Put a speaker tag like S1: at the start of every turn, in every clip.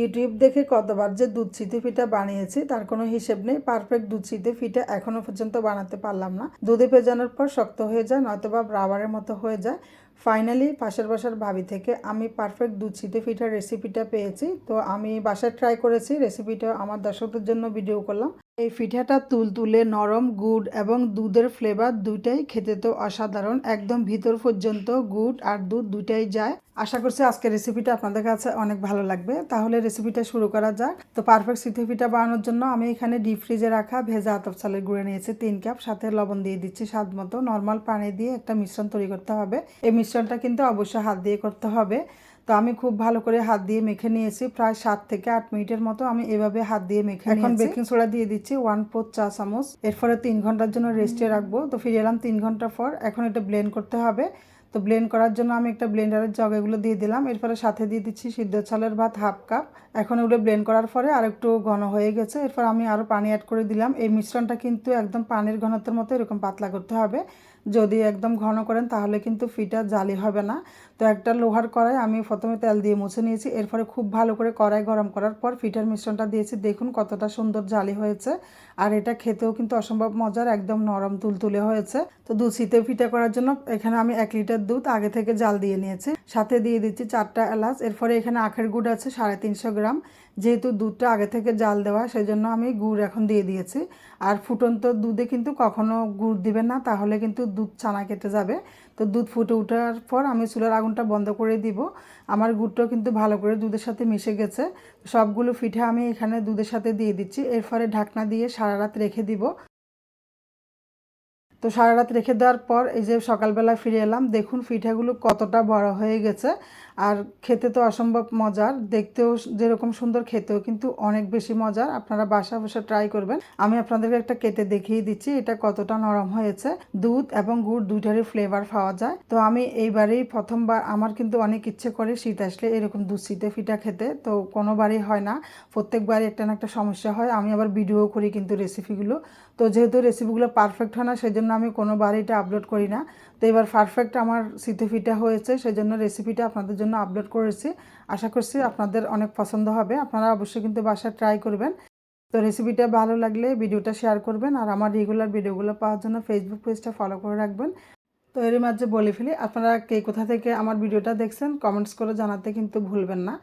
S1: YouTube দেখে কতবার যে দুধ চিতে ফিটা বানিয়েছি, তার কোনো হিসেব নেই। পারফেক্ট দুধ চিতে ফিটা এখনও পর্যন্ত বানাতে পারলাম না। দুধে ভেজানোর পর শক্ত হয়ে যায়, নয়তোবা রাবারের মতো হয়ে যায়। ফাইনালি পাশের বাসার ভাবি থেকে আমি পারফেক্ট দুধ চিতে পিঠার রেসিপিটা পেয়েছি। তো আমি বাসায় ট্রাই করেছি রেসিপিটা আমার দর্শকদের জন্য ভিডিও করলাম। এই পিঠাটা তুলতুলে নরম, গুড় এবং দুধের ফ্লেভার দুইটাই খেতে তো অসাধারণ। একদম ভিতর পর্যন্ত গুড় আর দুধ দুইটাই যায়। আশা করছি আজকের রেসিপিটা আপনাদের কাছে অনেক ভালো লাগবে। তাহলে রেসিপিটা শুরু করা যাক। তো পারফেক্ট সিদ্ধ পিঠা বানানোর জন্য আমি এখানে ডিপ ফ্রিজে রাখা ভেজা আতপ চালের গুঁড়ে নিয়েছি, তিন কাপ সাথে লবণ দিয়ে দিচ্ছি স্বাদ মতো। নর্মাল পানি দিয়ে একটা মিশ্রণ তৈরি করতে হবে। এই মিশ্রণটা কিন্তু অবশ্যই হাত দিয়ে করতে হবে। তো আমি খুব ভালো করে হাত দিয়ে মেখে নিয়েছি। প্রায় সাত থেকে আট মিনিটের মতো আমি এভাবে হাত দিয়ে মেখে এখন বেকিং সোডা দিয়ে দিচ্ছি ওয়ান ফোর চা চামচ। এরপরে তিন ঘণ্টার জন্য রেস্টে রাখব। তো ফিরে এলাম তিন ঘণ্টা পর। এখন এটা ব্লেন্ড করতে হবে। তো ব্লেন্ড করার জন্য আমি একটা ব্লেন্ডারের জগ এগুলো দিয়ে দিলাম। এরপরে সাথে দিয়ে দিচ্ছি সিদ্ধ চালের ভাত হাফ কাপ। এখন ওগুলো ব্লেন্ড করার পরে আর একটু ঘন হয়ে গেছে। এরপর আমি আরও পানি অ্যাড করে দিলাম। এই মিশ্রণটা কিন্তু একদম পানির ঘনত্বের মতো এরকম পাতলা করতে হবে। যদি একদম ঘন করেন, তাহলে কিন্তু ফিটা জালি হবে না। তো একটা লোহার কড়াই আমি প্রথমে তেল দিয়ে মুছে নিয়েছি। এরপরে খুব ভালো করে কড়াই গরম করার পর ফিটার মিশ্রণটা দিয়েছি। দেখুন কতটা সুন্দর জালি হয়েছে। আর এটা খেতেও কিন্তু অসম্ভব মজার, একদম নরম তুলতুলে হয়েছে। তো দুধ শীতে ফিটা করার জন্য এখানে আমি এক লিটার দুধ আগে থেকে জাল দিয়ে নিয়েছি। সাথে দিয়ে দিচ্ছি চারটা এলাচ। এরপরে এখানে আখের গুড় আছে সাড়ে তিনশো গ্রাম। যেহেতু দুধটা আগে থেকে জাল দেওয়া সেই জন্য আমি গুড় এখন দিয়ে দিয়েছি। আর ফুটন্ত দুধে কিন্তু কখনো গুড় দিবেন না, তাহলে কিন্তু দুধ ছানা কেটে যাবে। তো দুধ ফুটে ওঠার পর আমি চুলার আগুনটা বন্ধ করে দিব। আমার গুড়টাও কিন্তু ভালো করে দুধের সাথে মিশে গেছে। সবগুলো পিঠে আমি এখানে দুধের সাথে দিয়ে দিচ্ছি। এর ফলে ঢাকনা দিয়ে সারা রাত রেখে দিব। তো সারা রাত রেখে দেওয়ার পর এই যে সকালবেলা ফিরে এলাম, দেখুন পিঠাগুলো কতটা বড় হয়ে গেছে। আর খেতে তো অসম্ভব মজার, দেখতেও যেরকম সুন্দর, খেতেও কিন্তু অনেক বেশি মজার। আপনারা বাসা বসে ট্রাই করবেন। আমি আপনাদেরকে একটা কেটে দেখিয়ে দিচ্ছি, এটা কতটা নরম হয়েছে। দুধ এবং গুড় দুইটারই ফ্লেভার পাওয়া যায়। তো আমি এইবারেই প্রথমবার, আমার কিন্তু অনেক ইচ্ছে করে শীত আসলে এরকম দুধ শীতে ফিটা খেতে, তো কোনোবারই হয় না। প্রত্যেকবারই একটা না একটা সমস্যা হয়। আমি আবার ভিডিও করি কিন্তু রেসিপিগুলো তো যেহেতু রেসিপিগুলো পারফেক্ট হয় না সেই জন্য আমি কোনো বারে এটা আপলোড করি না। তো এবার পারফেক্ট আমার সিতে ফিটা হয়েছে সেই জন্য রেসিপিটা আপনাদের জন্য আপলোড করেছি। আশা করছি আপনাদের অনেক পছন্দ হবে। আপনারা অবশ্যই কিন্তু বাসায় ট্রাই করবেন। তো রেসিপিটা ভালো লাগলে ভিডিওটা শেয়ার করবেন, আর আমার রেগুলার ভিডিওগুলো পাওয়ার জন্য ফেসবুক পেজটা ফলো করে রাখবেন। তো এর মাঝে বলে ফেলি, আপনারা কে কোথা থেকে আমার ভিডিওটা দেখছেন কমেন্টস করে জানাতে কিন্তু ভুলবেন না।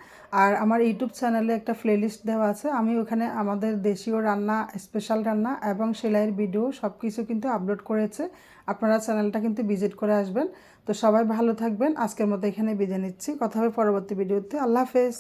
S1: আর আমার ইউটিউব চ্যানেলে একটা প্লেলিস্ট দেওয়া আছে, আমি ওখানে আমাদের দেশীয় রান্না স্পেশাল রান্না এবং সেলাইয়ের ভিডিও সব কিছু কিন্তু আপলোড করেছে। আপনারা চ্যানেলটা কিন্তু ভিজিট করে আসবেন। তো সবাই ভালো থাকবেন, আজকের মতো এখানে বিদায় নিচ্ছি, কথা হবে পরবর্তী ভিডিওতে আল্লাহ হাফেজ।